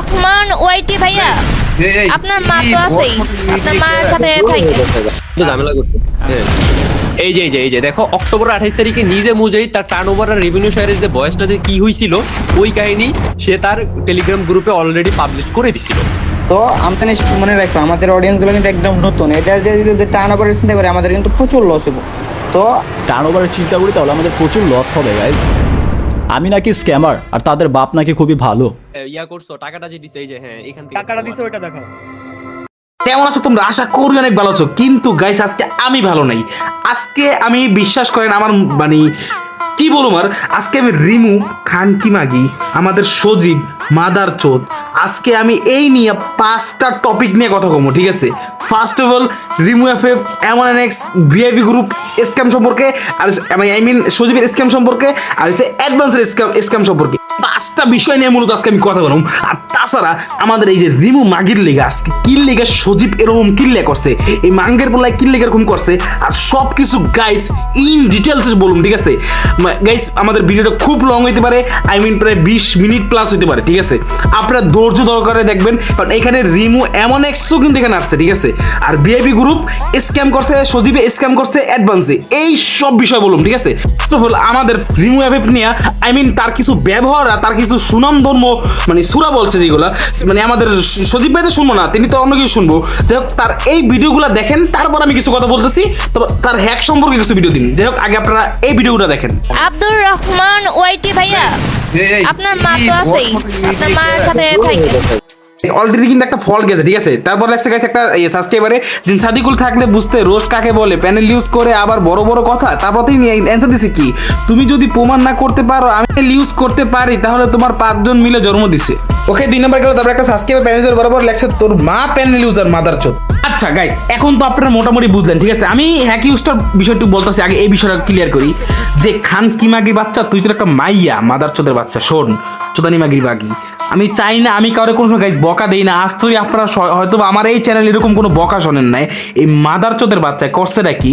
রহমান ওয়াইটি ভাইয়া আপনার মা তো আছেই আপনার মার সাথে থাকে ঝামেলা হ্যাঁ। এই যে এই যে এই যে দেখো অক্টোবর আঠাইশ তারিখে নিজে মুজেই তার টার্ন ওভার আর রেভিনিউ শেয়ারের যে বয়সটা যে কি হয়েছিল ওই কাহিনী সে তার টেলিগ্রাম গ্রুপে অলরেডি পাবলিশ করে দিছিল তো আমাদের মনে রাখতো আমাদের অডিয়েন্সগুলো কিন্তু একদম নতুন এটা যদি টার্ন ওভার চিন্তা করে আমাদের কিন্তু প্রচুর লস হবে তো টার্ন ওভারের চিন্তা করি তাহলে আমাদের প্রচুর লস হবে গাইজ আমি নাকি স্ক্যামার আর তাদের বাপ নাকি খুবই ভালো। ইয়া করছ টাকাটা যে দিছে এই যে হ্যাঁ এখান থেকে। টাকাটা দিছে ওইটা দেখো কেমন আছো তোমরা? আশা করি অনেক ভালো আছো। কিন্তু গাইস আজকে আমি ভালো নাই। আজকে আমি বিশ্বাস করেন আমার মানে কি বলব আর? আজকে আমি রিমু খানকি মাগি, আমাদের সজীব, মাদার চোদ। আজকে আমি এই নিয়ে পাঁচটা টপিক নিয়ে কথা বলব, ঠিক আছে? First of all Rimu F F এমন এক্স ভিআইপি গ্রুপ স্ক্যাম সম্পর্কে, আর আই মিন সজীবের স্ক্যাম সম্পর্কে, আর হচ্ছে অ্যাডভান্সের স্ক্যাম স্ক্যাম সম্পর্কে। পাঁচটা বিষয় নিয়ে মূলত আজকে আমি কথা বলব। আর তাছাড়া, আমাদের এই যে রিমু মাগির লেগে, আজকে কিল লেগে, সজীব এরকম কিল্লে করছে, এই মাঙ্গের পোলায় কিল লেগে এরকম করছে, আর সব কিছু গাইস ইন ডিটেলস বলুন, ঠিক আছে? গাইস আমাদের ভিডিওটা খুব লং হইতে পারে আই মিন প্রায় বিশ মিনিট প্লাস হইতে পারে, ঠিক আছে? আপনার ধৈর্য দরকারে দেখবেন, কারণ এখানে রিমু এমন একশো কিন্তু এখানে আসছে, ঠিক আছে? আর ভিআইপি গ্রুপ স্ক্যাম করছে, সজীবে স্ক্যাম করছে অ্যাডভান্সে এই সব বিষয় বলুন, ঠিক আছে? আমাদের রিমু অ্যাপ নিয়ে আই মিন তার কিছু ব্যবহার আর তার কিছু সুনাম ধর্ম মানে সুরা বলছে যেগুলো মানে আমাদের সজীব ভাই তো শুনব না, তিনি তো অন্য কিছু শুনব। যাই হোক, তার এই ভিডিওগুলো দেখেন, তারপর আমি কিছু কথা বলতেছি তবে তার হ্যাক সম্পর্কে কিছু ভিডিও দিন। যাই হোক, আগে আপনারা এই ভিডিওগুলো দেখেন। আব্দুর রহমান ওয়াইটি ভাইয়া আপনার মা তো আছেই। আপনার মার সাথে থাকে অলরেডি কিন্তু একটা ফল গেছে, ঠিক আছে? তারপর লাগছে গেছে একটা সাবস্ক্রাইবারে যিনি সাদিকুল থাকলে বুঝতে রোজ কাকে বলে প্যানেল ইউজ করে আবার বড় বড় কথা, তারপর তিনি অ্যান্সার দিছে কি? তুমি যদি প্রমাণ না করতে পারো, আমি ইউজ করতে পারি, তাহলে তোমার পাঁচজন মিলে জন্ম দিছে। ওকে দুই নম্বর গেল, তারপর একটা সাবস্ক্রাইবার প্যানেল ইউজার বরাবর লেখছে, তোর মা প্যানেল ইউজার মাদার চোদ আচ্ছা গাইস এখন তো আপনারা মোটামুটি বুঝলেন, ঠিক আছে? আমি হ্যাক ইউজটার বিষয়টু বলতেছি, আগে এই বিষয়টা ক্লিয়ার করি, যে খান কিমাগির বাচ্চা, তুই তো একটা মাইয়া মাদার চোদের বাচ্চা, শোন। চোদানি মাগির বাগি। আমি চাই না, আমি কারও কোনো সময় গাইজ বকা দেই না। আজ তুই আপনারা হয়তো আমার এই চ্যানেল এরকম কোনো বকা শোনেন নাই। এই মাদার চোদের বাচ্চায় করছে নাকি?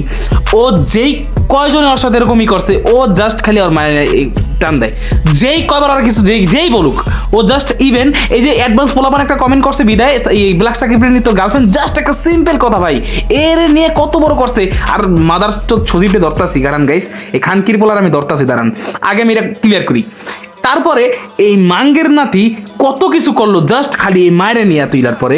ও যেই কয়জনে ওর সাথে এরকমই করছে, ও জাস্ট খালি ওর এই টান দেয়। যেই কয়বার আর কিছু, যেই যেই বলুক, ও জাস্ট ইভেন এই যে অ্যাডভান্স পোলাপান একটা কমেন্ট করছে বিদায়, এই ব্ল্যাক সাকিবের নিত গার্লফ্রেন্ড জাস্ট একটা সিম্পল কথা ভাই। এর নিয়ে কত বড় করছে। আর মাদার চোদ ছদিপে ধরতাছি, কারণ গাইস এই খানকির পোলার আমি ধরতাছি, দাঁড়ান। আগে আমি এটা ক্লিয়ার করি। তারপরে এই মাঙ্গের নাতি কত কিছু করল জাস্ট খালি এই মায়ের নিয়ে তুইলার পরে।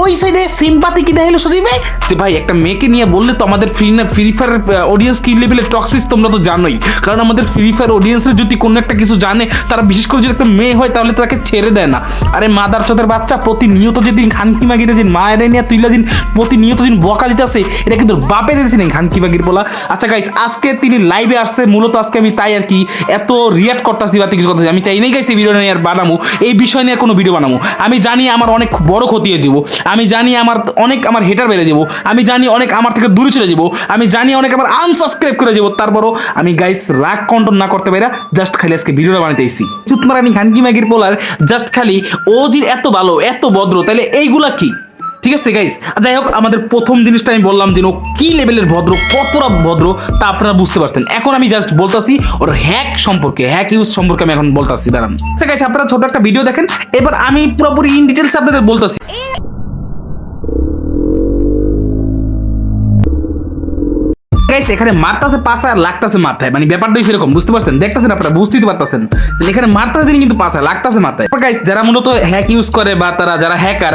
ওই সাইডে সিম্পাতি কি দেখাইলো সজীবে যে ভাই, একটা মেয়েকে নিয়ে বললে তো আমাদের ফ্রি না ফ্রি ফায়ার অডিয়েন্স কি লেভেলের টক্সিস তোমরা তো জানোই। কারণ আমাদের ফ্রি ফায়ার অডিয়েন্সের যদি কোনো একটা কিছু জানে, তারা বিশেষ করে যদি একটা মেয়ে হয়, তাহলে তাকে ছেড়ে দেয় না। আরে মাদার চোদের বাচ্চা, প্রতিনিয়ত যেদিন খানকি মাগিরে দিন মায়ের নিয়ে তুইলা দিন, প্রতিনিয়ত দিন বকা দিতেছে এটা কিন্তু বাপে দিতেছিলেন খানকি মাগির বলা। আচ্ছা গাইস আজকে তিনি লাইভে আসছে, মূলত আজকে আমি তাই আর কি এত রিয়াক্ট করতেছি বা কিছু করতেছি আমি চাই নাই গাইছি ভিডিও নিয়ে আর বানাবো এই বিষয় নিয়ে কোনো ভিডিও বানাবো আমি জানি আমার অনেক বড় ক্ষতি হয়ে যাব, আমি জানি আমার অনেক আমার হেটার বেড়ে যাব, আমি জানি অনেক আমার থেকে দূরে চলে যাব, আমি জানি অনেক আমার আনসাবস্ক্রাইব করে যাব, তারপরও আমি গাইস রাগ কন্ট্রোল না করতে পারি জাস্ট খালি আজকে ভিডিওটা এসেছি চুতমারানি খানকি ম্যাগির পোলার জাস্ট খালি ও যে এত ভালো, এত ভদ্র তাহলে এইগুলা কি? ঠিক আছে গাইস যাই হোক, আমাদের প্রথম জিনিসটা আমি বললাম যে, ও কি লেভেলের ভদ্র, কতটা ভদ্র, তা আপনারা বুঝতে পারতেন। এখন আমি জাস্ট বলতাছি, ওর হ্যাক সম্পর্কে হ্যাক ইউজ সম্পর্কে আমি এখন বলতাছি, দাঁড়ান। আচ্ছা গাইস আপনারা ছোট একটা ভিডিও দেখেন। এবার আমি পুরোপুরি ইন ডিটেলস আপনাদের বলতাছি। গাইস এখানে মারতাছে পাশা আর লাগতাছে মাথায়। মানে ব্যাপারটাই সেরকম বুঝতে পারছেন? দেখতেছেন আপনারা, বুঝতেই তো পারতেছেন। এখানে মারতাছে তিনি কিন্তু পাশা লাগতাছে মাথায়। গাইস যারা মূলত হ্যাক ইউজ করে বা তারা যারা হ্যাকার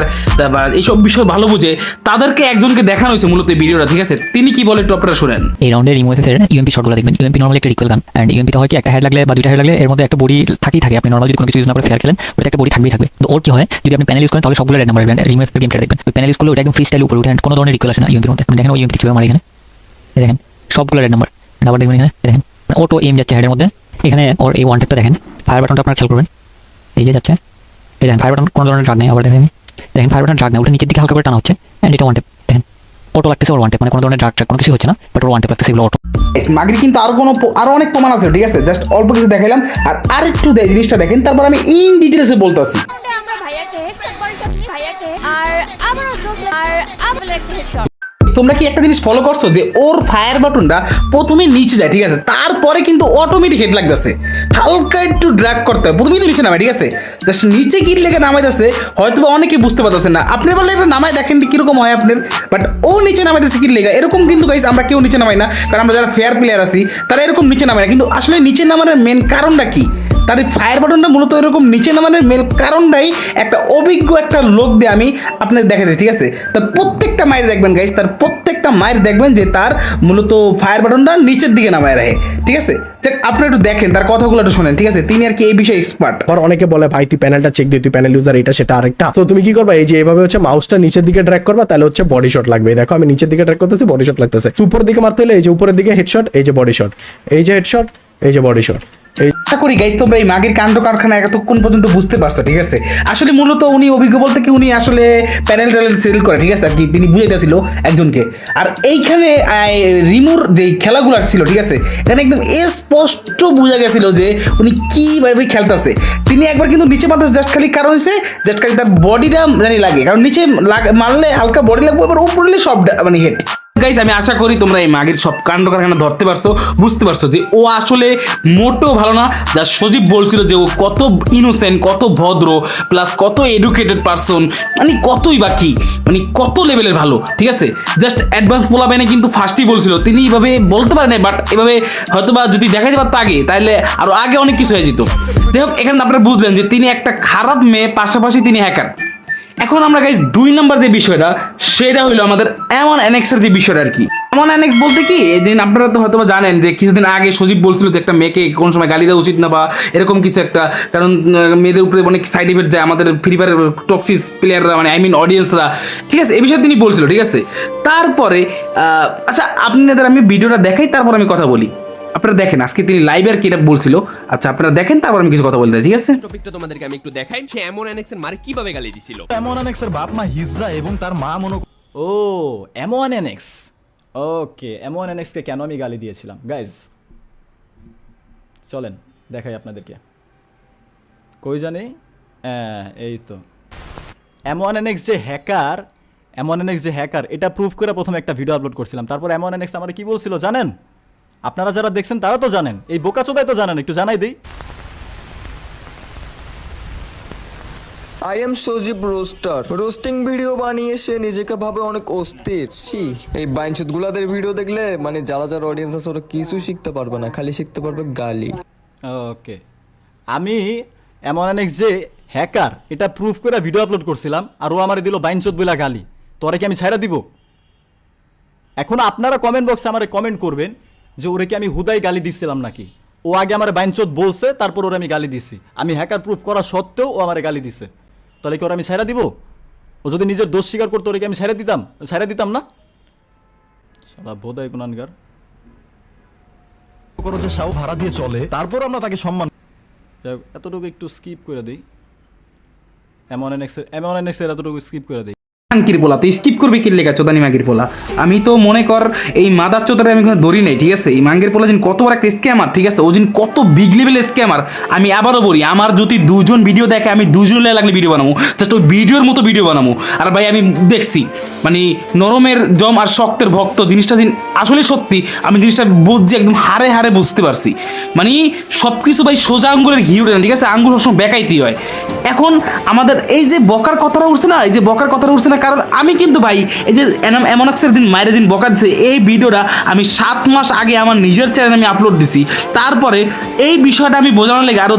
বা এইসব বিষয় ভালো বুঝে, তাদেরকে একজনকে দেখানো হয়েছে মূলত ভিডিওটা, ঠিক আছে? তিনি কি বলে আপনারা শুনেন। এই রাউন্ডে রিমুভ এর ইউএমপি শটগুলো দেখবেন। ইউএমপি নর্মালি একটা রিকল গান অ্যান্ড ইউএমপি হয় কি, একটা হেড লাগলে বা দুইটা হেড লাগলে এর মধ্যে একটা বডি থাকি থাকে। আপনি নর্মাল যদি কোনো কিছু ইউজ না করে ফেয়ার খেলেন ওটা একটা বডি থাকবেই থাকবে। তো ওর কি হয়, যদি আপনি প্যানেল ইউজ করেন, তাহলে সবগুলো রেড নাম্বার রিমুভ গেমটা দেখবেন। প্যানেল ইউজ করলে ওটা একদম ফ্রি স্টাইল উপরে উঠে কোনো ধরনের রিকল আসে না ইউএমপির মধ্যে। আপনি দেখেন ওই ইউএমপি কীভাবে মারে এখানে। দেখেন। সবগুলো রেড নাম্বার নাম্বার দেখবেন এখানে দেখেন অটো এম যাচ্ছে হেডের মধ্যে এখানে ওর এই ওয়ান দেখেন ফায়ার বাটনটা আপনারা খেয়াল করবেন এই যে যাচ্ছে এই দেখেন ফায়ার বাটন কোনো ধরনের ড্রাগ নেই আবার দেখেন আমি দেখেন ফায়ার বাটন ড্রাগ নেই ওটা নিচের দিকে হালকা করে টানা হচ্ছে অ্যান্ড এটা ওয়ান টেপ দেখেন অটো লাগতেছে ওর ওয়ান টেপ মানে কোনো ধরনের ড্রাগ ট্রাগ কোনো কিছু হচ্ছে না বাট ওর ওয়ান টেপ লাগতেছে এগুলো অটো মাগরি কিন্তু আরও কোনো আরও অনেক প্রমাণ আছে ঠিক আছে? জাস্ট অল্প কিছু দেখাইলাম আর আরেকটু দে- জিনিসটা দেখেন তারপর আমি ইন ডিটেলসে বলতাছি। আর আবারও আর আবার একটা হেডশট তোমরা কি একটা জিনিস ফলো করছ যে ওর ফায়ার বাটনটা প্রথমে নিচে যায়, ঠিক আছে? তারপরে কিন্তু অটোমেটিক হেড লাগতেছে। হালকা একটু ড্র্যাগ করতে হয়। প্রথমে তো নিচে নামে ঠিক আছে? জাস্ট নিচে কি লেগে নামাই যাচ্ছে হয়তো বা অনেকে বুঝতে পারতেছে না। আপনি বললে এটা নামায় দেখেন কীরকম হয় আপনার বাট ও নিচে নামাইতেছে কি লেগে? এরকম কিন্তু গাইস আমরা কেউ নিচে নামাই না। কারণ আমরা যারা ফেয়ার প্লেয়ার আছি, তারা এরকম নিচে নামায় না। কিন্তু আসলে নিচে নামানোর মেন কারণটা কি? তার এই ফায়ার বাটনটা মূলত এরকম নিচে নামানোর মেল কারণটাই একটা অভিজ্ঞ একটা লোক দিয়ে আমি আপনাদের দেখাতে ঠিক আছে? তার প্রত্যেকটা মায়ের দেখবেন গাইস তার প্রত্যেকটা মায়ের দেখবেন যে তার মূলত ফায়ার বাটনটা নিচের দিকে নামায় রাখে, ঠিক আছে? আপনি একটু দেখেন, তার কথাগুলো একটু শোনেন, ঠিক আছে? তিনি আর কি এই বিষয়ে এক্সপার্ট আবার অনেকে বলে, ভাই, তুই প্যানেলটা চেক দিয়ে তুই প্যানেল ইউজার এটা, সেটা, আরেকটা। তো তুমি কি করবা? এই যে এভাবে হচ্ছে মাউসটা নিচের দিকে ড্র্যাগ করবা, তাহলে হচ্ছে বডি শট লাগবে। দেখো, আমি নিচের দিকে ড্র্যাগ করতেছি বডি শট লাগতেছে। উপরের দিকে মারতে হলে এই যে উপরের দিকে হেডশট এই যে বডি শট এই যে হেডশট এই যে বডি শট আশা করি গাইজ তোমরা এই মাগের কাণ্ড কারখানা এতক্ষণ পর্যন্ত বুঝতে পারছ, ঠিক আছে? আসলে মূলত উনি অভিজ্ঞ বলতে কি, উনি আসলে প্যানেল ট্যানেল সেল করে, ঠিক আছে? আর কি তিনি একজনকে। আর এইখানে রিমুর যে ছিল, ঠিক আছে? এখানে একদম স্পষ্ট বোঝা গেছিল যে উনি কীভাবে খেলতেছে। তিনি একবার কিন্তু নিচে মারতে জাস্ট খালি কারণ হচ্ছে জাস্ট খালি তার বডিটা জানি লাগে। কারণ নিচে মারলে হালকা বডি লাগবে, এবার উপরে সব মানে গাইজ আমি আশা করি তোমরা এই মাগের সব কাণ্ড কারখানা ধরতে পারছ, বুঝতে পারছ যে ও আসলে মোটেও ভালো না যা সজীব বলছিল যে ও কত ইনোসেন্ট কত ভদ্র প্লাস কত এডুকেটেড পারসন মানে কতই বাকি মানে কত লেভেলের ভালো, ঠিক আছে? জাস্ট অ্যাডভান্স পোলা বেনে কিন্তু ফার্স্টই বলছিল, তিনি এইভাবে বলতে পারেন বাট এভাবে হয়তো বা যদি দেখাইতে পারতো আগে তাহলে আরও আগে অনেক কিছু হয়ে যেত। যাই হোক, এখানে আপনারা বুঝলেন যে তিনি একটা খারাপ মেয়ে, পাশাপাশি তিনি হ্যাকার এখন আমরা গাইজ দুই নম্বর যে বিষয়টা, সেটা হলো আমাদের এমন অ্যানেক্সের যে বিষয়টা আর কি। এমন অ্যানেক্স বলতে কি এই দিন আপনারা তো হয়তো জানেন যে কিছুদিন আগে সজীব বলছিল যে একটা মেয়েকে কোন সময় গালি দেওয়া উচিত না বা এরকম কিছু একটা, কারণ মেয়েদের উপরে অনেক সাইড ইফেক্ট যায় আমাদের ফ্রি ফায়ার টক্সিস প্লেয়াররা মানে আই মিন অডিয়েন্সরা ঠিক আছে, এই বিষয়ে তিনি বলছিল, ঠিক আছে? তারপরে আচ্ছা আপনাদের আমি ভিডিওটা দেখাই, তারপর আমি কথা বলি। আপনারা দেখেন আজকে তিনি লাইভ আর কি এটা বলছিল? আচ্ছা আপনারা দেখেন তারপর আমি কিছু কথা বলতে ঠিক আছে? টপিকটা তোমাদেরকে আমি একটু দেখাই। সে এমন অ্যানেক্সের মারে কীভাবে গালি দিছিল? এমন অনেক্সের বাপ মা হিজরা এবং তার মা মনে ও এমন এনএক্স ওকে এমন এনএক্সকে কেন আমি গালি দিয়েছিলাম? গাইজ চলেন দেখাই আপনাদেরকে। কই জানি? হ্যাঁ এই তো। এমন এনএক্স যে হ্যাকার এমন এনএক্স যে হ্যাকার এটা প্রুফ করে প্রথমে একটা ভিডিও আপলোড করছিলাম। তারপর এমন এনএক্স আমার কি বলছিল জানেন? আপনারা যারা দেখছেন তারা তো জানেন। এই বোকাচোদায় তো জানেন একটু জানাই দিই। I am Sajib roaster roasting video বানিয়ে সে নিজেকে ভাবে অনেক অস্থির। ছি এই বাইনচুত গুলাদের ভিডিও দেখলে মানে যারা যারা অডিয়েন্স আছে ওরা কিছু শিখতে পারবে না খালি শিখতে পারবে গালি। ওকে আমি এমন অনেক যে হ্যাকার এটা প্রুফ করে ভিডিও আপলোড করছিলাম আর ও আমার দিল বাইনচোদ বইলা গালি। তোরে কি আমি ছাইরা দিব? এখন আপনারা কমেন্ট বক্সে আমার কমেন্ট করবেন যে ওরে কি আমি হুদাই গালি দিচ্ছিলাম নাকি? ও আগে আমার বাইনচোদ বলছে তারপর ওরে আমি গালি দিছি। আমি হ্যাকার প্রুফ করা সত্ত্বেও ও আমার গালি দিছে। তাহলে কি ওরা আমি ছাইরা দিব? ও যদি নিজের দোষ স্বীকার করতো ওরে কি আমি ছাইরা দিতাম? ছাইরা দিতাম না? সালা বোধাই গুনানগার করো যে সাও ভাড়া দিয়ে চলে তারপর আমরা তাকে সম্মান এতটুকু একটু স্কিপ করে দিই। এমন এনএক্সের এমন এনএক্সের এতটুকু স্কিপ করে দিই। মাঙ্কির পোলা, তুই স্কিপ করবি কি লেখা চোদানি মাগির পোলা? আমি তো মনে কর, এই মাদার চোদারে আমি কোনো ধরি নাই, ঠিক আছে? এই মাঙ্গের পোলা যিনি কত বড় একটা স্ক্যামার ঠিক আছে? ও যিনি কত বিগ লেভেলের স্ক্যামার আমি আবারও বলি, আমার যদি দুজন ভিডিও দেখে, আমি দুজন লাগলে ভিডিও বানাবো জাস্ট ওই ভিডিওর মতো ভিডিও বানাবো আর ভাই, আমি দেখছি মানে নরমের জম আর শক্তের ভক্ত, জিনিসটা যিনি আসলে সত্যি, আমি জিনিসটা বুঝছি, একদম হারে হারে বুঝতে পারছি। মানে সব কিছু ভাই সোজা আঙ্গুলের ঘি উঠে না, ঠিক আছে? আঙ্গুল সবসময় বেকাইতেই হয়। এখন আমাদের এই যে বকার কথাটা উঠছে না, এই যে বকার কথাটা উঠছে না কারণ আমি কিন্তু ভাই, এই যে এমন এমনক্সের দিন, মায়ের দিন বকা দিছে, এই ভিডিওটা আমি সাত মাস আগে আমার নিজের চ্যানেলে আমি আপলোড দিছি। তারপরে এই বিষয়টা আমি বোঝানোর লেগে আরও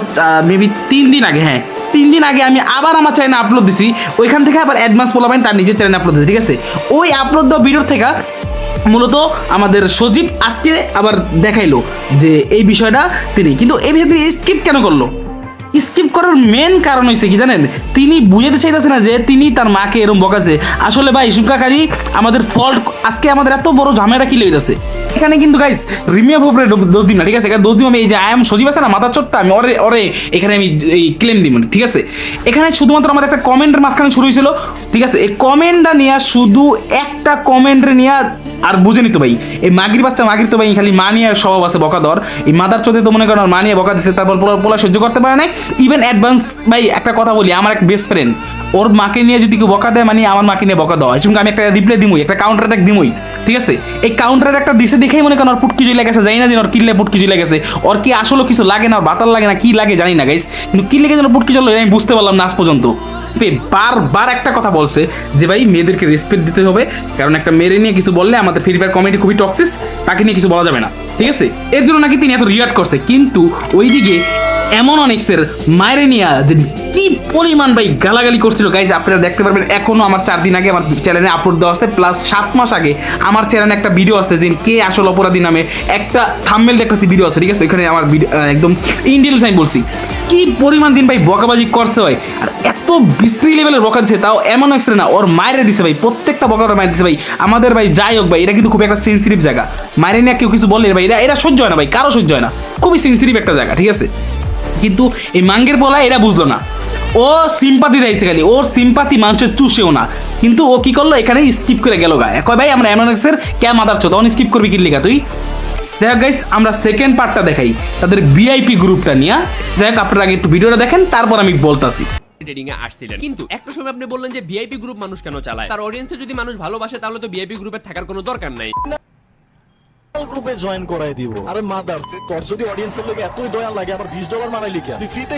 মেবি তিন দিন আগে হ্যাঁ তিন দিন আগে আমি আবার আমার চ্যানেলে আপলোড দিছি। ওইখান থেকে আবার অ্যাডভান্স পোলাবেন তার নিজের চ্যানেলে আপলোড দিছি, ঠিক আছে? ওই আপলোড দেওয়া ভিডিওর থেকে মূলত আমাদের সজীব আজকে আবার দেখাইলো যে এই বিষয়টা তিনি। কিন্তু এই বিষয়ে তিনি স্কিপ কেন করল? স্কিপ করার মেন কারণ হয়েছে কি জানেন? তিনি বুঝাতে চাইতেছে না যে তিনি তার মাকে এরম বকাছে আসলে ভাই সুকাকারী আমাদের ফল্ট আজকে আমাদের এত বড় ঝামেলা কি লেগেছে এখানে কিন্তু গাইস রিমিয়া উপরে দোষ দিন না, ঠিক আছে? দোষ দিন আমি এই যে আই এম সজীব আছে না, মাথা চোটটা, আমি অরে ওরে, এখানে আমি এই ক্লেম মানে ঠিক আছে? এখানে শুধুমাত্র আমাদের একটা কমেন্টের মাঝখানে শুরু হয়েছিল ঠিক আছে? এই কমেন্টটা নিয়ে শুধু একটা কমেন্টে নিয়ে আর বুঝেনি তো ভাই। এই মাগির বাচ্চা, মাগির তো ভাই খালি মানিয়ে স্বভাব আছে বকা দর এই মাদার চোদে তো মনে করেন ওর মানিয়ে বকা দিচ্ছে তারপর পোলা সহ্য করতে পারে না ইভেন অ্যাডভান্স ভাই, একটা কথা বলি, আমার এক বেস্ট ফ্রেন্ড ওর মাকে নিয়ে যদি কেউ বকা দেয় মানে আমার মাকে নিয়ে বকা দেওয়া হয়। আমি একটা রিপ্লাই দিমই, একটা কাউন্টার অ্যাটাক দিমই, ঠিক আছে? এই কাউন্টার একটা দিছে দেখেই মনে করেন ওর পুটকি জুই লেগেছে জানি না দিন ওর কিল্লে পুটকি জুই লেগেছে ওর কি আসলে কিছু লাগে না, ওর বাতার লাগে না, কি লাগে জানি না গাইস কিন্তু কি লেগে যেন পুটকি চলো আমি বুঝতে পারলাম না আজ পর্যন্ত। পে বারবার একটা কথা বলছে যে ভাই মেয়েদেরকে রেসপেক্ট দিতে হবে। কারণ একটা মেয়ের নিয়ে কিছু বললে আমাদের ফ্রি ফায়ার কমেডি খুবই টক্সিস তাকে নিয়ে কিছু বলা যাবে না। ঠিক আছে? এর জন্য নাকি তিনি এত রিয়াক্ট করছে। কিন্তু ওইদিকে এমন অনেক্সের মায়েরে নিয়ে যে কি পরিমাণ ভাই গালাগালি করছিল। গাইজ আপনারা দেখতে পারবেন, এখনও আমার চার দিন আগে আমার চ্যানেলে আপলোড দেওয়া আছে প্লাস সাত মাস আগে আমার চ্যানেলে একটা ভিডিও আছে যে কে আসল অপরাধী নামে একটা থাম্বেল একটা ভিডিও আছে, ঠিক আছে? ওইখানে আমার একদম ইন্ডিয়ান আমি বলছি। কি পরিমাণ দিন ভাই বকাবাজি করছে হয় আর এত বিশ্রী লেভেলের বকা দিচ্ছে তাও এমন এক্সরে না, ওর মায়ের দিছে ভাই, প্রত্যেকটা বকার মায়ের দিছে ভাই। আমাদের ভাই যাই হোক ভাই, এটা কিন্তু খুব একটা সেন্সিটিভ জায়গা। মায়ের নিয়ে কেউ কিছু বললে ভাই এটা এটা সহ্য হয় না ভাই, কারও সহ্য হয় না। খুবই সেন্সিটিভ একটা জায়গা, ঠিক আছে? কিন্তু এই মাঙ্গের বলা এরা বুঝলো না। ও সিম্পাতি দিয়েছে খালি, ওর সিম্পাতি মানুষের চুষেও না। কিন্তু ও কি করল? এখানে স্কিপ করে গেল গায়ে কয়, ভাই, আমরা এমনএক্সের ক্যা মাদার চোদ অন স্কিপ করবি কি লিখা তুই? যাই হোক গাইস আমরা সেকেন্ড পার্টটা দেখাই, তাদের ভিআইপি গ্রুপটা নিয়ে। যাই হোক, আপনারা আগে একটু ভিডিওটা দেখেন, তারপর আমি আসছিলেন। কিন্তু একটা সময় আপনি বললেন যে ভিআইপি গ্রুপ মানুষ কেন চালায়? তার অডিয়েন্সে যদি মানুষ ভালোবাসে, তাহলে তো ভিআইপি গ্রুপে থাকার কোনো দরকার নাই। গ্রুপে জয়েন করাই দিব। আরে মাদার তোর যদি অডিয়েন্সের লোক এতই দয়া লাগে আবার বিশ ডলার মারাই লিখা তুই ফ্রিতে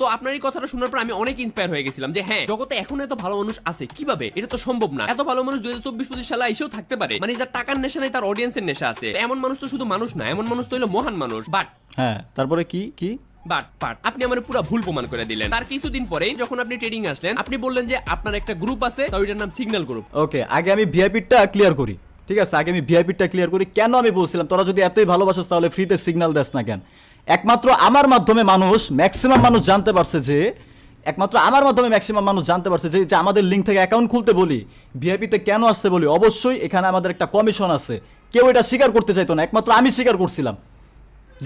তো আপনার এই কথাটা শোনার পর আমি অনেক ইন্সপায়ার হয়ে গেছিলাম যে হ্যাঁ জগতে এখন এত ভালো মানুষ আছে কীভাবে? এটা তো সম্ভব না। এত ভালো মানুষ দুই হাজার চব্বিশ পঁচিশ সালে এসেও থাকতে পারে। মানে যার টাকার নেশা নাই তার অডিয়েন্সের নেশা আছে। এমন মানুষ তো শুধু মানুষ না এমন মানুষ তো হলো মহান মানুষ। বাট হ্যাঁ তারপরে কি কি? বাট বাট আপনি আমার পুরো ভুল প্রমাণ করে দিলেন। তার কিছুদিন পরে যখন আপনি ট্রেডিং আসলেন আপনি বললেন যে আপনার একটা গ্রুপ আছে তাও এটার নাম সিগন্যাল গ্রুপ ওকে আগে আমি ভিআইপিটা ক্লিয়ার করি। ঠিক আছে, আগে আমি ভিআইপিটা ক্লিয়ার করি। কেন আমি বলছিলাম, তোরা যদি এতই ভালোবাসিস তাহলে ফ্রিতে সিগন্যাল দেস না কেন? একমাত্র আমার মাধ্যমে মানুষ ম্যাক্সিমাম মানুষ জানতে পারছে যে, একমাত্র আমার মাধ্যমে ম্যাক্সিমাম মানুষ জানতে পারছে যে যে আমাদের লিঙ্ক থেকে অ্যাকাউন্ট খুলতে বলি ভিআইপিতে কেন আসতে বলি? অবশ্যই এখানে আমাদের একটা কমিশন আছে। কেউ এটা স্বীকার করতে চাইতো না, একমাত্র আমি স্বীকার করছিলাম।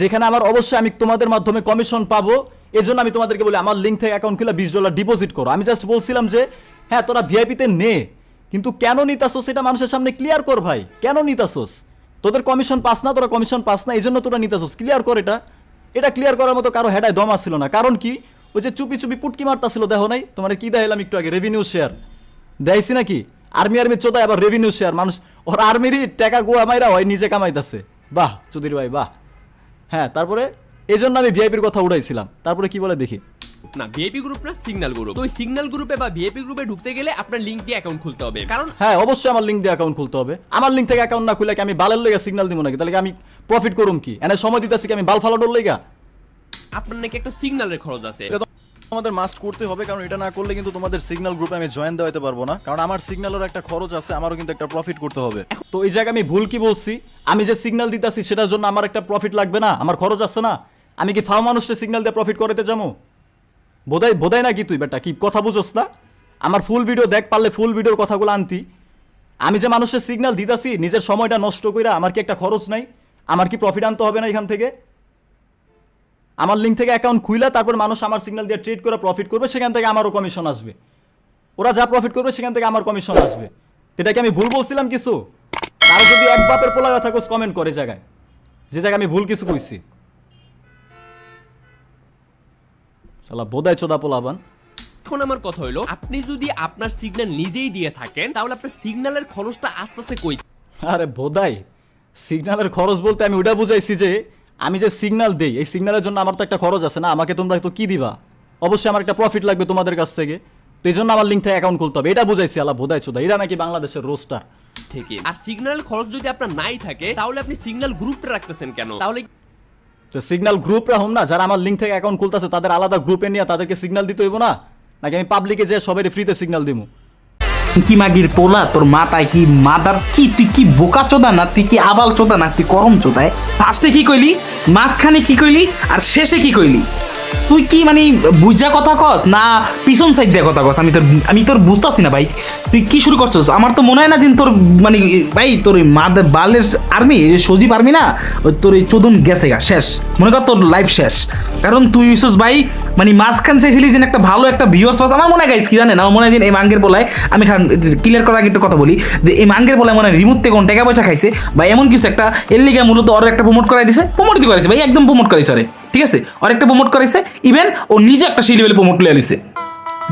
যেখানে আমার অবশ্যই আমি তোমাদের মাধ্যমে কমিশন পাবো। এই জন্য আমি তোমাদেরকে বলি, আমার লিঙ্ক থেকে অ্যাকাউন্ট খুলে বিশ ডলার ডিপোজিট করো। আমি জাস্ট বলছিলাম যে হ্যাঁ তোরা ভিআইপিতে নে। কিন্তু কেন নিতাসোস এটা মানুষের সামনে ক্লিয়ার কর ভাই? কেন নিতাসোস? তোদের কমিশন পাস না, তোরা কমিশন পাস না এই জন্য তোরা নিতাসোস। ক্লিয়ার কর এটা। এটা ক্লিয়ার করার মতো কারও হেডায় দম আসছিল না। কারণ কি? ওই যে চুপি চুপি পুটকি মারতাছিল, দেখো নাই? তোমার কি দেখাইলাম একটু আগে? রেভিনিউ শেয়ার দেয়ছি নাকি? আর্মি আর্মি চোদায় আবার রেভিনিউ শেয়ার মানুষ ওর আর্মিরই টাকা গোয়া মাইরা হয়, নিজে কামাইতাছে। বাহ চুদির ভাই, বাহ। হ্যাঁ তারপরে? এই জন্য আমি ভিআইপির কথা উড়াইছিলাম। তারপরে কি বলে দেখি? না ভিআইপি গ্রুপ না সিগন্যাল গ্রুপ তো ওই সিগন্যাল গ্রুপে বা ভিআইপি গ্রুপে ঢুকতে গেলে আপনার লিঙ্ক দিয়ে অ্যাকাউন্ট খুলতে হবে। কারণ হ্যাঁ অবশ্যই আমার লিঙ্ক দিয়ে অ্যাকাউন্ট খুলতে হবে। আমার লিঙ্ক থেকে অ্যাকাউন্ট না খুলে কি আমি বালের লেগে সিগন্যাল দিব নাকি? তাহলে কি আমি প্রফিট করুম কি? এনে সময় দিতেছি কি আমি বাল ফালাডোর লেগা? আপনার নাকি একটা সিগন্যালের খরচ আছে। এটা আমাদের মাস্ট করতে হবে কারণ এটা না করলে কিন্তু তোমাদের সিগন্যাল গ্রুপে আমি জয়েন দেওয়াতে পারব না। কারণ আমার সিগন্যালের একটা খরচ আছে আমারও কিন্তু একটা প্রফিট করতে হবে। তো এই জায়গায় আমি ভুল কি বলছি? আমি যে সিগন্যাল দিতেছি সেটার জন্য আমার একটা প্রফিট লাগবে না? আমার খরচ আছে না? আমি কি ফাও মানুষটা সিগন্যাল দিয়ে প্রফিট করতে যাব? বোধাই বোধাই না কি তুই বেটা? কি কথা বুঝোস না? আমার ফুল ভিডিও দেখ, পারলে ফুল ভিডিওর কথাগুলো আনতি। আমি যে মানুষের সিগন্যাল দিতাছি, নিজের সময়টা নষ্ট কইরা আমার কি একটা খরচ নাই? আমার কি প্রফিট আনতে হবে না এখান থেকে? আমার লিঙ্ক থেকে অ্যাকাউন্ট খুইলা, তারপর মানুষ আমার সিগন্যাল দিয়ে ট্রেড করে প্রফিট করবে, সেখান থেকে আমারও কমিশন আসবে। ওরা যা প্রফিট করবে, সেখান থেকে আমার কমিশন আসবে। এটা কি আমি ভুল বলছিলাম কিছু? তারা যদি এক বাপের পোলা থাকোস কমেন্ট করে জায়গায়। যে জায়গায় আমি ভুল কিছু কইছি। শালা বোধায় চোদা পোলাবান এখন আমার কথা হলো আপনি যদি আপনার সিগন্যাল নিজেই দিয়ে থাকেন তাহলে আপনার সিগন্যালের খরচটা আস্তে আস্তে কই? আরে বোধাই সিগন্যালের খরচ বলতে আমি ওটা বুঝাইছি যে আমি যে সিগন্যাল দেই এই সিগন্যালের জন্য আমার তো একটা খরচ আছে না আমাকে তোমরা তো কি দিবা? অবশ্যই আমার একটা প্রফিট লাগবে তোমাদের কাছ থেকে। তো এই জন্য আমার লিঙ্ক থেকে অ্যাকাউন্ট খুলতে হবে। এটা বুঝাইছি আলা বোধাই চোদা। এরা নাকি বাংলাদেশের রোস্টার থেকে আর সিগন্যাল খরচ যদি আপনার নাই থাকে তাহলে আপনি সিগন্যাল গ্রুপটা রাখতেছেন কেন? তাহলে তো সিগনাল গ্রুপরা হোম না, যারা আমার লিঙ্ক থেকে অ্যাকাউন্ট খুলতেছে, তাদের আলাদা গ্রুপে নিয়ে তাদেরকে সিগনাল দিতে হইব না? নাকি আমি পাবলিকে যে সবাই ফ্রিতে সিগনাল দিব কি মাগির পোলা? তোর মাথায় কি মাদার কি? তুই কি বোকা চোদা না? তুই কি আবাল চোদা না? তুই করম চোদায় ফার্স্টে কি কইলি? মাঝখানে কি কইলি? আর শেষে কি কইলি? তুই কি মানে বুঝা কথা কস? না পিছন সাইড দিয়ে কথা কস? আমি তোর আমি তোর বুঝতেছি না ভাই। তুই কি শুরু করছিস? আমার তো মনে হয় না দিন তোর মানে ভাই, তোর ওই মাদ বালের আর্মি সজীব আর্মি না, ওই তোর এই চোদন গেছে গা, শেষ। মনে কর তোর লাইফ শেষ। কারণ তুই ইসুস ভাই মানে মাঝখান চাইছিলি যে একটা ভালো একটা ভিউয়ার্স পাস। আমার মনে হয় কি জানেন? আমার মনে হয় এই মাঙ্গের বলায় আমি ক্লিয়ার করার আগে একটা কথা বলি, যে এই মাঙ্গের বলায় মনে হয় রিমোট থেকে কোন টাকা পয়সা খাইছে, বা এমন কিছু একটা, এর লিগে মূলত ওর একটা প্রমোট করাই দিছে। প্রমোট দিয়ে করাইছে ভাই, একদম প্রমোট করাইছে আরে। ঠিক আছে? একটা প্রমোট করাইছে ইভেন ও নিজে একটা সেই লেভেলে প্রমোট লিয়ে নিছে।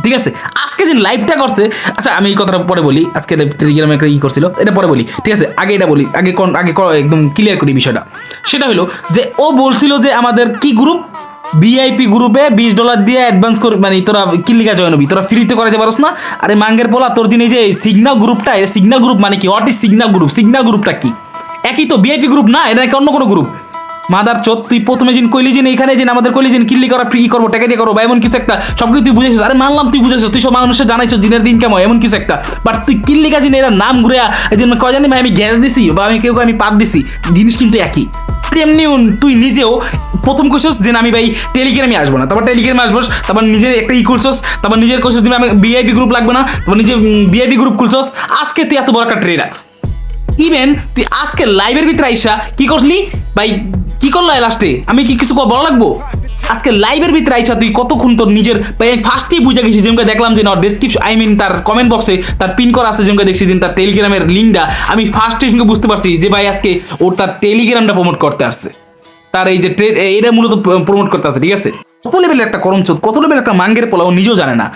ঠিক আছে? আজকে যে লাইভটা করছে আচ্ছা আমি এই কথাটা পরে বলি। আজকে টেলিগ্রামে একটা ই করছিল, এটা পরে বলি। ঠিক আছে? আগে এটা বলি, আগে কোন আগে একদম ক্লিয়ার করি বিষয়টা। সেটা হলো যে, ও বলছিল যে আমাদের কি গ্রুপ ভিআইপি গ্রুপে বিশ ডলার দিয়ে অ্যাডভান্স কর মানে তোরা কিল্লিকা জয়েন হবি? তোরা ফ্রিতে করাতে পারস না? আরে মাঙ্গের পোলা, তোর দিন এই যে সিগনাল গ্রুপটা সিগনাল গ্রুপ মানে কি? What is signal group signal গ্রুপটা কি? একই তো ভিআইপি গ্রুপ না? এটা নাকি অন্য কোনো গ্রুপ মাদার চোদ, তুই প্রথমে যিনি কইলি যে এখানে যে আমাদের কইলি যে কিল্লি করা, ফ্রি করব, টাকা দিয়ে করব, বা এমন কিছু একটা সব কিছু তুই বুঝেছিস? আরে মানলাম তুই বুঝেছিস, তুই সব মানুষের জানাইছিস, দিনের দিন কেমন, এমন কিছু একটা। বাট তুই কিল্লি কাজে এরা নাম ঘুরে যে কয় জানি ভাই, আমি গ্যাস দিছি, বা আমি কেউ আমি পাত দিছি, জিনিস কিন্তু একই। তেমনি তুই নিজেও প্রথম কোশস যে আমি ভাই টেলিগ্রামে আসব না, তারপর টেলিগ্রামে আসব তারপর নিজের একটা ই খুলছস, তারপর নিজের কোশস দিবে আমি বিআইপি গ্রুপ লাগবে না, তারপর নিজে বিআইপি গ্রুপ খুলছস, আজকে তুই এত বড় একটা ট্রেডার ইভেন তুই আজকে লাইভের ভিতরে আইসা, কি করলি? ভাই কি করল লাস্টে আমি কি কিছু বলা লাগবো? আজকে লাইভের ভিতরে আইসা তুই কতক্ষণ তোর নিজের ফার্স্টেই বুঝে গেছি যেমকে দেখলাম যে ডেসক্রিপশন আই মিন তার কমেন্ট বক্সে তার পিন করা আছে যেমকে দেখছি দিন তার টেলিগ্রামের লিঙ্কটা আমি ফার্স্টে সঙ্গে বুঝতে পারছি যে ভাই আজকে ওর তার টেলিগ্রামটা প্রমোট করতে আসছে। তার এই যে এটা মূলত প্রমোট করতে আসছে, ঠিক আছে? কত লেভেলের একটা করমচোদ কত লেভেলের একটা মাঙ্গের পোলা ও নিজেও জানে না।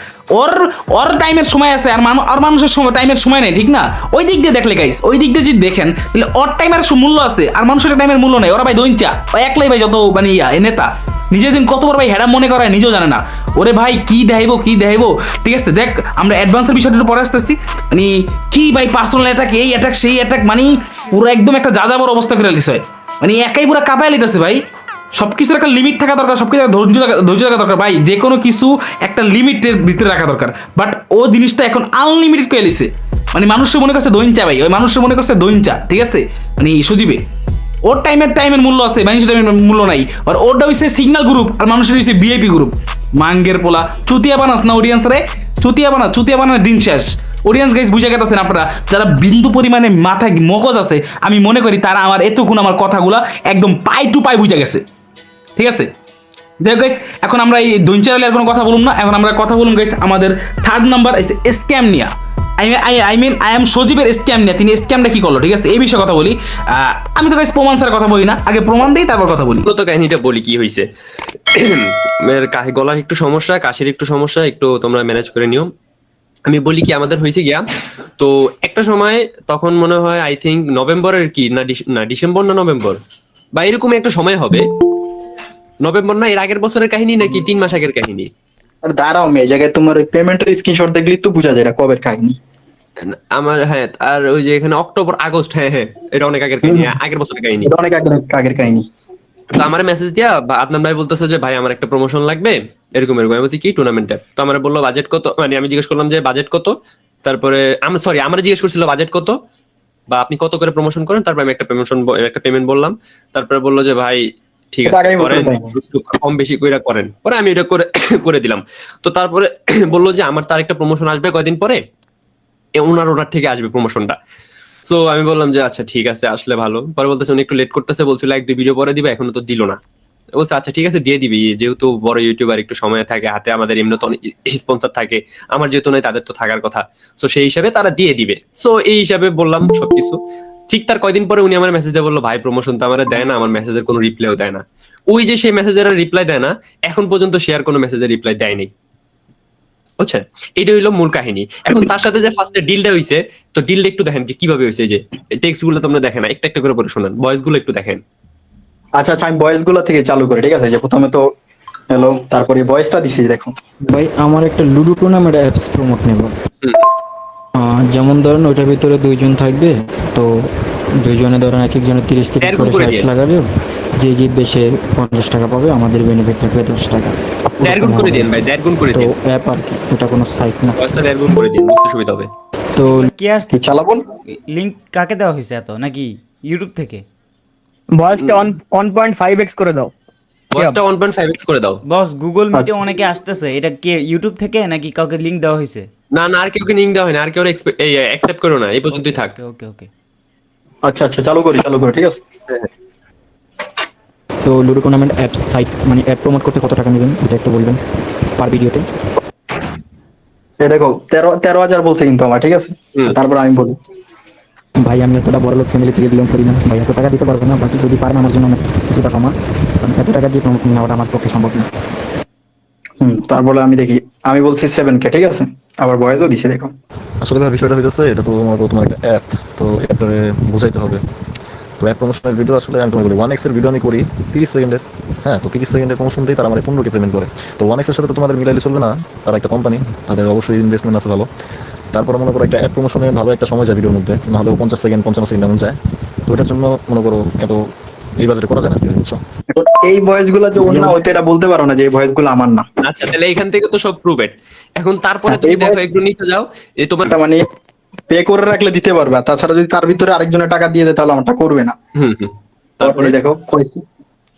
ওর ওর টাইমের সময় আছে আর মানুষ আর মানুষের সময় টাইমের সময় নেই, ঠিক না? ওই দিক দিয়ে দেখলে গাইস ওই দিক দিয়ে যদি দেখেন, তাহলে ওর টাইমের মূল্য আছে, আর মানুষের টাইমের মূল্য নেই। ওরা ভাই দইঞ্চা ও একলাই ভাই যত মানে ইয়া, এ নেতা, নিজের দিন কত বড় ভাই হেডা মনে করায়, নিজেও জানে না। ওরে ভাই, কি দেখাইবো কি দেখাইবো? ঠিক আছে, দেখ, আমরা অ্যাডভান্সের বিষয়টা একটু পরে আসতেছি। মানে কি ভাই পার্সোনাল অ্যাটাক এই অ্যাটাক সেই অ্যাটাক মানে পুরো একদম একটা যা যাযাবর অবস্থা করে লিছে মানে একাই পুরো কাঁপায় লিতেছে ভাই। সবকিছুর একটা লিমিট থাকা দরকার সবকিছু ধৈর্য থাকা- ধৈর্য থাকা দরকার। ভাই, যে কোনো কিছু একটা লিমিটের ভিতরে রাখা দরকার। বাট ও জিনিসটা এখন আনলিমিটেড করে লিছে মানে মানুষের মনে করছে দৈন চা ভাই, ওই মানুষের মনে করছে দৈন চা ঠিক আছে? মানে সজীবে। ওর টাইমের টাইমের মূল্য আছে, মানুষের টাইমের মূল্য নাই। আর ওরটা হইছে সিগনাল গ্রুপ আর মানুষের হইছে বিআইপি গ্রুপ মাঙ্গের পোলা, চুতিয়া বানাস না অডিয়েন্স রে? চুতিয়া বানা চুতিয়া বানার দিন শেষ। অডিয়েন্স গাইজ বুঝে গেছেন আপনারা, যারা বিন্দু পরিমাণে মাথায় মগজ আছে, আমি মনে করি তারা আমার এতক্ষণ আমার কথাগুলা একদম পাই টু পাই বুঝে গেছে। ঠিক আছে? দেখো গাইস এখন আমরা এই দৈঞ্চারালের কোনো কথা বলুন না। এখন আমরা কথা বলুন গাইস আমাদের থার্ড নাম্বার স্ক্যাম নিয়া। I I mean I am সজীবের স্ক্যাম নিয়ে। তিনি স্ক্যামটা কি করল, ঠিক আছে? এই বিষয়ে কথা বলি। আমি তো গাইস প্রমাণ স্যার কথা বলি না। আগে প্রমাণ দিই, তারপর কথা বলি। তো কাহিনীটা বলি কি হয়েছে গলার একটু সমস্যা, কাশির একটু সমস্যা, একটু তোমরা ম্যানেজ করে নিও। আমি বলি কি, আমাদের হয়েছে গিয়া, তো একটা সময় তখন মনে হয় আই থিঙ্ক নভেম্বরের কি, না না ডিসেম্বর না নভেম্বর? বা এরকম একটা সময় হবে। নভেম্বর না এর আগের বছরের কাহিনী নাকি তিন মাস আগের কাহিনী? আর দাঁড়াও মেয়ে জায়গায় তোমার ওই পেমেন্টের স্ক্রিনশট দেখলেই তো বোঝা যায় এটা কবের কাহিনী। আমার হ্যাঁ আর ওই যে এখানে অক্টোবর আগস্ট হ্যাঁ হ্যাঁ এটা অনেক আগের কাহিনী আগের বছরের কাহিনী। এটা অনেক আগের আগের কাহিনী। তো আমার মেসেজ দিয়া বা- আদনান ভাই বলতেছে যে ভাই আমার একটা প্রমোশন লাগবে এরকম এরকম। আমি বলছি কি টুর্নামেন্টে তো আমার বলল বাজেট কত? মানে আমি জিজ্ঞেস করলাম যে বাজেট কত? তারপরে আমি সরি আমার জিজ্ঞেস করছিল বাজেট কত? বা আপনি কত করে প্রমোশন করেন? তারপরে আমি একটা প্রমোশন একটা পেমেন্ট বললাম। তারপরে বলল যে ভাই ঠিক আছে। করেন কম বেশি কইরা করেন। পরে আমি এটা করে করে দিলাম। তো তারপরে বলল যে আমার তার একটা প্রমোশন আসবে কয়দিন পরে? ওনার ওনার থেকে আসবে প্রমোশনটা সো আমি বললাম যে আচ্ছা ঠিক আছে আসলে ভালো। পরে বলতেছে উনি একটু লেট করতেছে। বলছিল এক দুই ভিডিও পরে দিবে এখনও তো দিল না। বলছে আচ্ছা ঠিক আছে দিয়ে দিবি। যেহেতু বড় ইউটিউবার একটু সময় থাকে হাতে আমাদের এমনি তো স্পন্সর থাকে। আমার যেহেতু নয় তাদের তো থাকার কথা। তো সেই হিসাবে তারা দিয়ে দিবে। সো এই হিসাবে বললাম সবকিছু। ঠিক তার কয়দিন পরে উনি আমার মেসেজে বলল ভাই প্রমোশন তো আমার দেয় না আমার মেসেজের কোনো রিপ্লাইও দেয় না। ওই যে সেই মেসেজের রিপ্লাই দেয় না এখন পর্যন্ত শেয়ার কোনো মেসেজের রিপ্লাই দেয়নি বুঝছেন? এটা হইল মূল কাহিনী। এখন তার সাথে যে ফার্স্টে ডিলটা হইছে তো ডিলটা একটু দেখেন যে কীভাবে হইছে যে টেক্সটগুলো তোমরা দেখেন না একটা একটা করে পড়ে শোনান ভয়েসগুলো একটু দেখেন। আচ্ছা আচ্ছা আমি ভয়েসগুলো থেকে চালু করি ঠিক আছে? যে প্রথমে তো হ্যালো তারপরে ভয়েসটা দিছি দেখো ভাই আমার একটা লুডো টুর্নামেন্ট অ্যাপস প্রমোট নেব। যেমন ধরেন ওইটার ভিতরে দুইজন থাকবে তো দুইজনে ধরেন এক একজনের তিরিশ থেকে করে ষাট লাগাবে যে জিতবে সে পঞ্চাশ টাকা পাবে আমাদের বেনিফিট থাকবে দশ টাকা। করে দিন ভাই দেড় গুণ তো অ্যাপ আর কি ওটা কোনো সাইট না। ভয়েসটা দেড় গুণ করে দিন সুবিধা হবে। তো কে আসছে? লিংক কাকে দেওয়া হয়েছে এত? নাকি ইউটিউব থেকে? ভয়েসটা on one point five X করে দাও। ভয়েসটা ওয়ান পয়েন্ট ফাইভ এক্স করে দাও। বস গুগল মিটে অনেকে আসতেছে এটা কে ইউটিউব থেকে নাকি কাউকে লিংক দেওয়া হয়েছে? না না আর কেউকে লিঙ্ক দেওয়া হয় না আর কেউ অ্যাকসেপ্ট করো না এই পর্যন্তই থাক। ওকে ওকে ওকে আচ্ছা আচ্ছা চালু করি চালু করি ঠিক আছে? তো লুডো টুর্নামেন্ট অ্যাপ সাইট মানে অ্যাপ প্রমোট করতে কত টাকা নেবেন? এটা একটু বলবেন পার ভিডিওতে এই দেখো তেরো তেরো হাজার বলছে কিন্তু আমার ঠিক আছে? তারপর আমি বলি। ভাই আমি এতটা বড় লোক ফ্যামিলি থেকে বিলং করি না। ভাই এত টাকা দিতে পারব না বাকি যদি পারেন আমার জন্য অনেক কিছুটা কমা কারণ এত টাকা দিয়ে প্রমোট নেওয়াটা আমার পক্ষে সম্ভব না। হুম তারপরে আমি দেখি আমি বলছি সেভেন কে ঠিক আছে? আবার বয়সও দিছে, দেখো। আসলে বিষয়টা হইতেছে, এটা তো তোমার একটা অ্যাপ তো অ্যাপটারে বোঝাইতে হবে। তো অ্যাপ প্রমোশনের ভিডিও আসলে আমি তোমাকে বলি ওয়ান এক্সের ভিডিও আমি করি তিরিশ সেকেন্ডের। হ্যাঁ তো তিরিশ সেকেন্ডের প্রমোশন দিয়ে তারা আমার পনেরোটি পেমেন্ট করে। তো ওয়ান এক্সের সাথে তো তোমাদের মিলাইলে চলবে না, তারা একটা কোম্পানি তাদের অবশ্যই ইনভেস্টমেন্ট আছে ভালো। তারপরে মনে করো একটা অ্যাপ প্রমোশনে ভালো একটা সময় যায় ভিডিওর মধ্যে নাহলে পঞ্চাশ সেকেন্ড, পঞ্চান্ন সেকেন্ড এমন যায়। তো এটার জন্য মনে করো এত এই বাজারে করা যায় না বুঝছ এই ভয়েসগুলো যে অন্য হয়তো এটা বলতে পারো না যে এই ভয়েসগুলো আমার না। আচ্ছা তাহলে এখান থেকে তো সব প্রুভেড এখন তারপরে হ্যাঁ, তুমি দেখো একটু নিচে যাও এই তোমার মানে পে করে রাখলে দিতে পারবে তাছাড়া যদি তার ভিতরে আরেকজনের টাকা দিয়ে দেয় তাহলে আমারটা করবে না। হুম হুম। তারপরে দেখো কইছি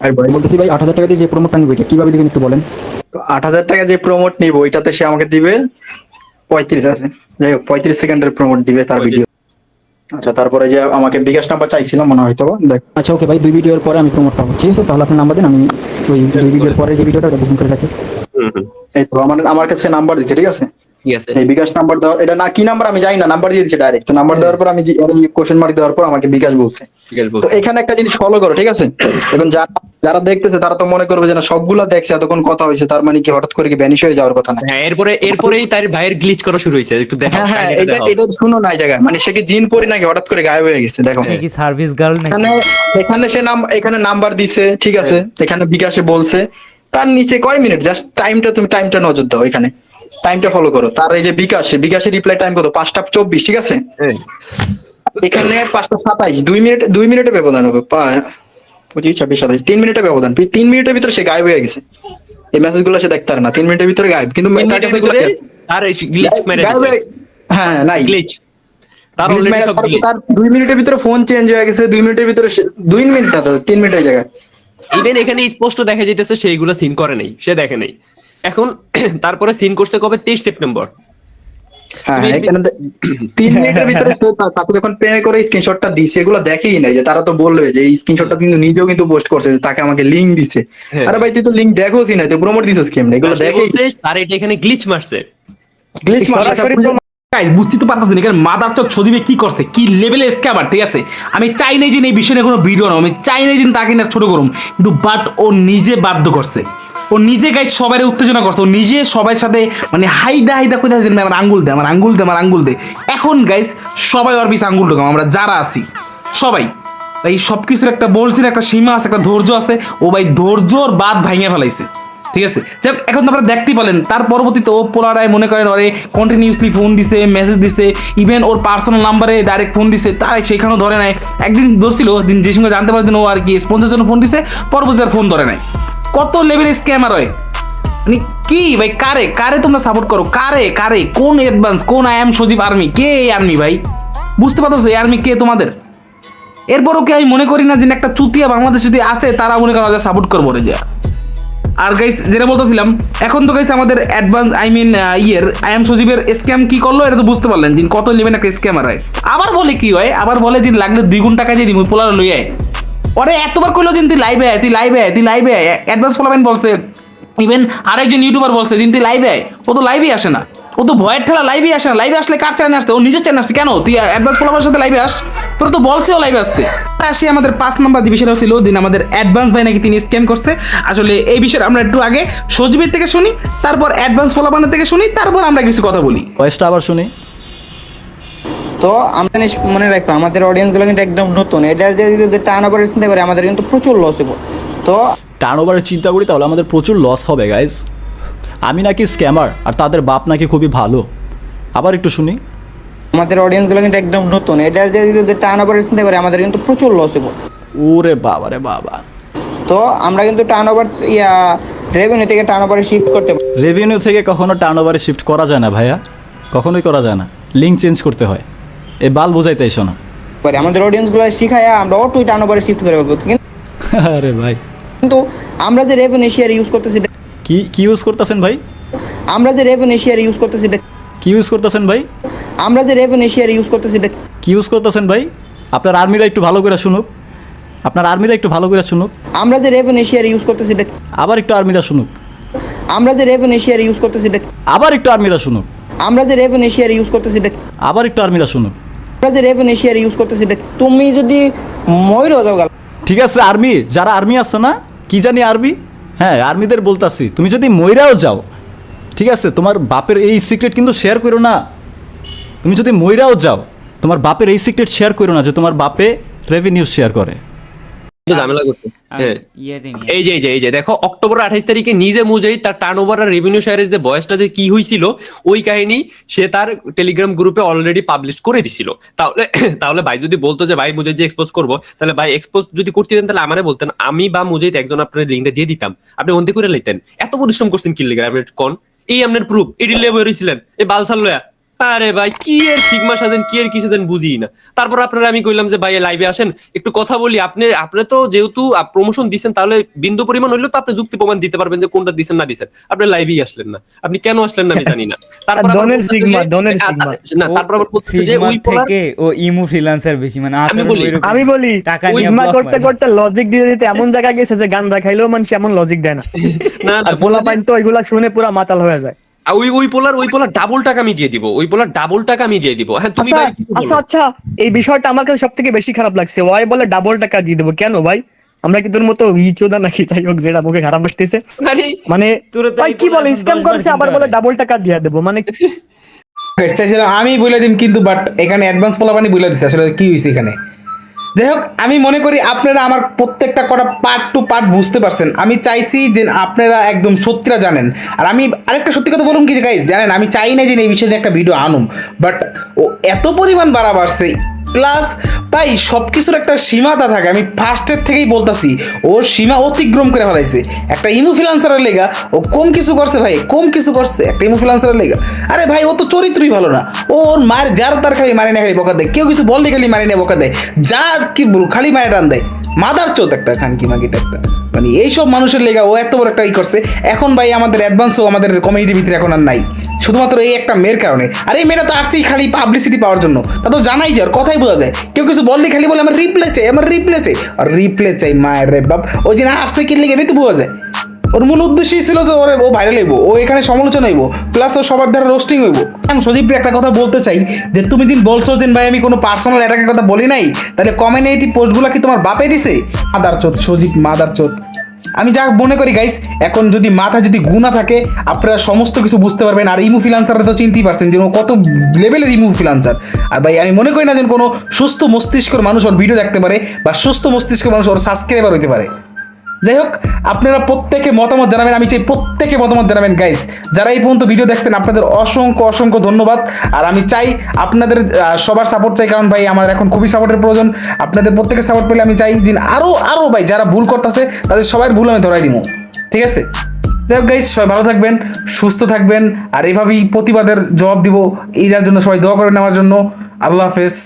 আর ভয় বলতেছি ভাই আট হাজার টাকা দিয়ে যে প্রোমোটটা নিবে এটা কীভাবে দিবেন একটু বলেন? তো আট হাজার টাকা যে প্রমোট নিব ওইটাতে সে আমাকে দিবে পঁয়ত্রিশ আছে। যাই হোক পঁয়ত্রিশ সেকেন্ডের প্রমোট দিবে তার ভিডিও আচ্ছা তারপরে যে আমাকে বিকাশ নাম্বার চাইছিল মনে হয় তো দেখ। আচ্ছা ওকে ভাই দুই ভিডিওর পরে আমি প্রমোট পাবো ঠিক আছে? তাহলে আপনার নাম্বার দিন আমি ওই দুই ভিডিওর পরে যে ভিডিওটা ওটা বুকিং করে রাখি। হুম হুম। এই তো আমার আমার কাছে নাম্বার দিচ্ছে ঠিক আছে? এই বিকাশ নাম্বার দেওয়া এটা না কি নাম্বার আমি জানি না নাম্বার দিয়ে দিচ্ছে ডাইরেক্ট তো নাম্বার দেওয়ার পর আমি কোশ্চেন মার্ক দেওয়ার পর আমাকে বিকাশ বলছে। তো এখানে একটা জিনিস ফলো করো ঠিক আছে? এখন যারা যারা দেখতেছে তারা তো মনে করবে যে না সবগুলা দেখছে এতক্ষণ কথা হয়েছে তার মানে কি হঠাৎ করে কি ভ্যানিশ হয়ে যাওয়ার কথা না? হ্যাঁ এরপরে এরপরেই তার ভাইয়ের গ্লিচ করা শুরু হয়েছে একটু দেখো হ্যাঁ হ্যাঁ এটা এটা শুনো না জায়গায় মানে সে কি জিন পরি নাকি হঠাৎ করে গায়েব হয়ে গেছে দেখো। কি সার্ভিস গার্ল নাকি? এখানে এখানে সে নাম এখানে নাম্বার দিছে ঠিক আছে? এখানে বিকাশে বলছে তার নিচে কয় মিনিট জাস্ট টাইমটা তুমি টাইমটা নজর দাও এখানে। টাইমটা ফলো করো। তার এই যে বিকাশ বিকাশের রিপ্লাই টাইম কত? পাঁচটা চব্বিশ ঠিক আছে। এখানে পাঁচটা সাতাইশ দুই মিনিট দুই মিনিটে ব্যবধান হবে। পঁচিশ ছাব্বিশ সাতাইশ তিন মিনিটের ব্যবধান। তিন মিনিটের ভিতরে সে গায়েব হয়ে গেছে। এই মেসেজগুলো সে দেখতে না। তিন মিনিটের ভিতরে গায়েব। কিন্তু হয়ে- হ্যাঁ নাই। গ্লিচ তার দুই মিনিটের ভিতরে ফোন চেঞ্জ হয়ে গেছে। দুই মিনিটের ভিতরে দুই মিনিট না তো তিন মিনিটের জায়গায়। ইভেন এখানে স্পষ্ট দেখা যাইতেছে সেইগুলো সিন করে নাই। সে দেখে নাই। এখন তারপরে সিন করছে কবে? তেইশ সেপ্টেম্বর। হ্যাঁ তুমি- এখানে দে- তিন মিনিটের ভিতরে তাকে যখন পে করে স্ক্রিনশটটা দিছে এগুলো দেখেই নাই যে তারা তো বলবে যে স্ক্রিনশটটা কিন্তু নিজেও কিন্তু পোস্ট করছে তাকে আমাকে লিংক দিছে। হ্যাঁ। আরে ভাই তুই তো লিংক দেখোসই না তুই প্রমোট দিছিস কেমনে? এগুলো দেখেই বলছে এটা এখানে গ্লিচ মারছে। গ্লিচ সরাসরি গাইস বুঝতে তো পারতেছেন এখানে মাদার চোখ সজীবে কি করছে কি লেভেলের স্ক্যামার ঠিক আছে? আমি চাই নাই যে এই বিষয়ে কোনো ভিডিও না আমি চাই নাই যে তাকে না ছোট করুম কিন্তু বাট ও নিজে বাধ্য করছে। ও নিজে গাইস সবাই উত্তেজনা করছে। ও নিজে সবার সাথে মানে হাইদা হাইদা কই দেখেন আমার আঙ্গুল দে আমার আঙ্গুল দে আমার আঙ্গুল দে। এখন গাইস সবাই ওর পিছে আঙ্গুল ঢোকাম আমরা যারা আছি সবাই। তাই সব কিছুর একটা বলছিল একটা সীমা আছে একটা ধৈর্য আছে। ও ভাই ধৈর্যর বাদ ভাঙিয়ে ফেলাইছে ঠিক আছে? যাই হোক, এখন তো আপনারা দেখতেই পেলেন তার পরবর্তীতে ও পোলারায় মনে করেন ওরে কন্টিনিউসলি ফোন দিছে মেসেজ দিছে ইভেন ওর পার্সোনাল নাম্বারে ডাইরেক্ট ফোন দিছে তার সেখানেও ধরে নাই একদিন ধরছিল দিন যে সঙ্গে জানতে পারতেন ও আর কি স্পন্সের জন্য ফোন দিছে পরবর্তীতে আর ফোন ধরে নাই। কত লেভেলের স্ক্যামার হয়? মানে কি ভাই, কারে? কারে তোমরা সাপোর্ট করো? কারে? কারে? কোন অ্যাডভান্স কোন আই এম সজীব আর্মি কে এই আর্মি ভাই? বুঝতে পারছ এই আর্মি কে তোমাদের? এরপরও কি আমি মনে করি না যে একটা চুতিয়া বাংলাদেশ যদি আসে তারা মনে করেন সাপোর্ট করব রে যে আর গাইস যেটা বলতেছিলাম, এখন তো গাইস আমাদের অ্যাডভান্স আই মিন ইয়ের আই এম সজীবের স্ক্যাম কি করল, এটা তো বুঝতে পারলেন দিন কত নেবেন একটা স্ক্যামার হয়। আবার বলে কি হয়? আবার বলে যে লাগলে দুই গুণ টাকা যে পোলার লই আয়। ওরে, এতবার কইলো দিন তুই লাইভে আয়, তুই লাইভে আয়, তুই লাইভে আয়। অ্যাডভান্স ফলাবেন বলছে ইভেন আরেকজন ইউটিউবার বলছে, দিন তুই লাইভে আয়। ও তো লাইভে আসে না। ও তো ভয়ের ঠেলা লাইভে আসে না। লাইভে আসলে কার চ্যানেল আসতে? ও নিজের চ্যানেল আসছে। কেন? তুই অ্যাডভান্স ফলাবার সাথে লাইভে আস। তোর তো বলছে ও লাইভে আসতে। আসি, আমাদের পাঁচ নাম্বার যে বিষয়টা ছিল, দিন আমাদের অ্যাডভান্স ভাই নাকি তিনি স্ক্যাম করছে। আসলে এই বিষয়ে আমরা একটু আগে সজীবের থেকে শুনি, তারপর অ্যাডভান্স ফলাবানের থেকে শুনি, তারপর আমরা কিছু কথা বলি। ভয়েসটা আবার শুনি। তো জিনিস মনে রাখো আমাদের অডিয়েন্সগুলো কিন্তু একদম নতুন। এটার যে যদি টার্ন ওভার চিন্তা করে আমাদের কিন্তু প্রচুর লস হবে তো টার্ন ওভারের চিন্তা করি তাহলে আমাদের প্রচুর লস হবে গাইজ আমি নাকি স্ক্যামার আর তাদের বাপ নাকি খুবই ভালো। আবার একটু শুনি। আমাদের অডিয়েন্সগুলো কিন্তু একদম নতুন। এটার যে যদি টার্ন ওভার চিন্তা করে আমাদের কিন্তু প্রচুর লস হবে ওরে বাবা রে বাবা। তো আমরা কিন্তু টার্ন ওভার ইয়া রেভিনিউ থেকে টার্ন ওভারে শিফট করতে রেভিনিউ থেকে কখনো টার্ন ওভারে শিফট করা যায় না ভাইয়া। কখনোই করা যায় না। লিঙ্ক চেঞ্জ করতে হয়। এই বাল বোঝাইতে এসো না। পারি আমাদের অডিয়েন্সগুলো শিখায়া আমরা অটোই টার্ন ওভারে শিফট করে কিন্তু- আরে ভাই। কিন্তু আমরা যে রেভিনিউ শেয়ার ইউজ করতেছি কি কি ইউজ করতেছেন ভাই? আমরা যে রেভিনিউ শেয়ার ইউজ করতেছি কি ইউজ করতেছেন ভাই? আমরা যে রেভিনিউ শেয়ার ইউজ করতেছি কি ইউজ করতেছেন ভাই? আপনার আর্মিরা একটু ভালো করে শুনুক। আপনার আর্মিরা একটু ভালো করে শুনুক। আমরা যে রেভিনিউ শেয়ার ইউজ করতেছি আবার একটু আর্মিরা শুনুক। আমরা যে রেভিনিউ শেয়ার ইউজ করতেছি আবার একটু আর্মিরা শুনুক। আমরা যে রেভিনিউ শেয়ার ইউজ করতেছি আবার একটু আর্মিরা শুনুক। ইউজ করতেছি তুমি যদি ময়ূর যাও ঠিক আছে আর্মি যারা আর্মি আছে না, কি জানি আর্মি হ্যাঁ আর্মিদের বলতাছি, তুমি যদি ময়রাও যাও, ঠিক আছে, তোমার বাপের এই সিক্রেট কিন্তু শেয়ার করো না। তুমি যদি ময়রাও যাও, তোমার বাপের এই সিক্রেট শেয়ার করো না যে তোমার বাপে রেভিনিউ শেয়ার করে। ঝামেলা করছে। আমি হ্যাঁ। এই যে এই যে এই যে দেখো অক্টোবর আঠাইশ তারিখে নিজে মুজেই তার টার্ন ওভার আর রেভিনিউ শেয়ারের যে বয়সটা যে কি হয়েছিল ওই কাহিনী সে তার টেলিগ্রাম গ্রুপে অলরেডি পাবলিশ করে দিছিল। তাহলে তাহলে ভাই যদি বলতো যে ভাই মুজে যে এক্সপোজ করব তাহলে ভাই এক্সপোজ যদি করতে দেন তাহলে আমারে বলতেন আমি বা মুজেই একজন আপনার লিঙ্কটা দিয়ে দিতাম। আপনি অন্তি করে লাইতেন। এত পরিশ্রম করছেন কি লিগে? আপনি কোন? এই আপনার প্রুফ এটি লেবে রয়েছিলেন এই বালসাল লয়া। আরে ভাই কি এর সিগমা সাজেন কি এর কি সাজেন বুঝি না। তারপর আপনারা আমি কইলাম যে ভাই লাইভে আসেন একটু কথা বলি আপনি আপনি তো যেহেতু প্রমোশন দিচ্ছেন তাহলে বিন্দু পরিমাণ হইলেও তো আপনি যুক্তি প্রমাণ দিতে পারবেন যে কোনটা দিচ্ছেন না দিচ্ছেন আপনি লাইভেই আসলেন না। আপনি কেন আসলেন না আমি জানি না। তারপর ডনের সিগমা, ডনের সিগমা। না তারপর আবার বলতেছে যে ওই থেকে ও ইমু ফ্রিল্যান্সার বেশি মানে আচরণ বলি, আমি বলি টাকা নিয়ে সিগমা করতে করতে লজিক দিয়ে দিতে এমন জায়গা গেছে যে গান দেখাইলেও মানুষ এমন লজিক দেয় না। না পোলা পাইন তো এগুলা শুনে পুরা মাতাল হয়ে যায়। ওই ওই পোলার ওই পোলার ডাবল টাকা আমি দিয়ে দিব। ওই পোলার ডাবল টাকা আমি দিয়ে দিব। হ্যাঁ তুমি আচ্ছা ভাই আচ্ছা আচ্ছা এই বিষয়টা আমার কাছে সব থেকে বেশি খারাপ লাগছে। ওয়াই বলে ডাবল টাকা দিয়ে দেবো। কেন ভাই? আমরা কি তোর মতো ইচোদা নাকি? যাই হোক যেটা মুখে খারাপ আসতেছে মানে তোরে তো ভাই কি বলে পোলা স্ক্যাম করছে আবার বলে ডাবল টাকা দিয়ে দেবো। মানে আমি বলে দিম কিন্তু বাট এখানে অ্যাডভান্স পোলাপানি বলে দিচ্ছে আসলে কি হয়েছে এখানে? যাই হোক, আমি মনে করি আপনারা আমার প্রত্যেকটা কটা পার্ট টু পার্ট বুঝতে পারছেন। আমি চাইছি যে আপনারা একদম সত্যিটা জানেন। আর আমি আরেকটা সত্যি কথা বলুন কি যে গাইজ জানেন, আমি চাই না যে এই বিষয়ে একটা ভিডিও আনুম। বাট ও এত পরিমাণ বাড়া বাড়ছে প্লাস ভাই সব কিছুর একটা সীমাতা থাকে। আমি ফার্স্টের থেকেই বলতাছি ওর সীমা অতিক্রম করে ফেলাইছে। একটা ইমোফিলান্সারের লেগা, ও কম কিছু করছে ভাই, কম কিছু করছে। একটা ইমোফিলান্সারের লেগা। আরে ভাই, ও তো চরিত্রই ভালো না। ও, ওর মার যার তার খালি মারি না খালি বকা দেয়। কেউ কিছু বললে খালি মারি না বকা দেয়। যা কি খালি মায়ের টান দেয়। মাদার চোদ একটা খানকি মাগিট একটা মানে এইসব মানুষের লেগা ও এত বড় একটা ই করছে। এখন ভাই আমাদের অ্যাডভান্সও আমাদের কমিউনিটির ভিতরে এখন আর নাই। শুধুমাত্র এই একটা মেয়ের কারণে। আর এই মেয়েটা তো আসছেই খালি পাবলিসিটি পাওয়ার জন্য। তা তো জানাই যায় আর কথাই বোঝা যায়। কেউ কিছু বললে খালি বলে, আমার রিপ্লে চাই, আমার রিপ্লে চাই। আর রিপ্লে চাই, মায়ের রে বাপ। ওই যে না, আসছে কিনলে গেলেই তো বোঝা যায়। ওর মূল উদ্দেশ্যই ছিল যে ওরে ও ভাইরাল হইব, ও এখানে সমালোচনা হইব প্লাস ও সবার দ্বারা রোস্টিং হইব। আমি সজীবকে একটা কথা বলতে চাই, যে তুমি দিন বলছো যে, ভাই, আমি কোনো পার্সোনাল অ্যাটাকের কথা বলি নাই, তাহলে কমিউনিটি পোস্টগুলো কি তোমার বাপে দিছে? মাদার চোদ সজীব মাদার চোদ আমি যা মনে করি গাইস এখন যদি মাথা যদি গুণা থাকে, আপনারা সমস্ত কিছু বুঝতে পারবেন, আর ইমু ফিলান্সাররা তো চিনতেই পারছেন যে কত লেভেলের ইমু ফিলান্সার আর ভাই, আমি মনে করি না যে, কোনো সুস্থ মস্তিষ্কর মানুষ ওর ভিডিও দেখতে পারে, বা সুস্থ মস্তিষ্কের মানুষ ওর সাবস্ক্রাইবার হইতে পারে। যাই হোক আপনারা প্রত্যেকে মতামত জানাবেন, আমি চাই প্রত্যেকে মতামত জানাবেন গাইস যারা এই পর্যন্ত ভিডিও দেখছেন, আপনাদের অসংখ্য অসংখ্য ধন্যবাদ। আর আমি চাই আপনাদের সবার সাপোর্ট চাই, কারণ ভাই আমার এখন খুবই সাপোর্টের প্রয়োজন। আপনাদের প্রত্যেকের সাপোর্ট পেলে আমি চাই দিন আরও আরও ভাই, যারা ভুল করতেছে, তাদের সবাই ভুল আমি ধরাই দিব ঠিক আছে? যাই হোক গাইস সবাই ভালো থাকবেন, সুস্থ থাকবেন, আর এইভাবেই প্রতিবাদের জবাব দিব। এইটার জন্য সবাই দোয়া করেন আমার জন্য। আল্লাহ হাফেজ।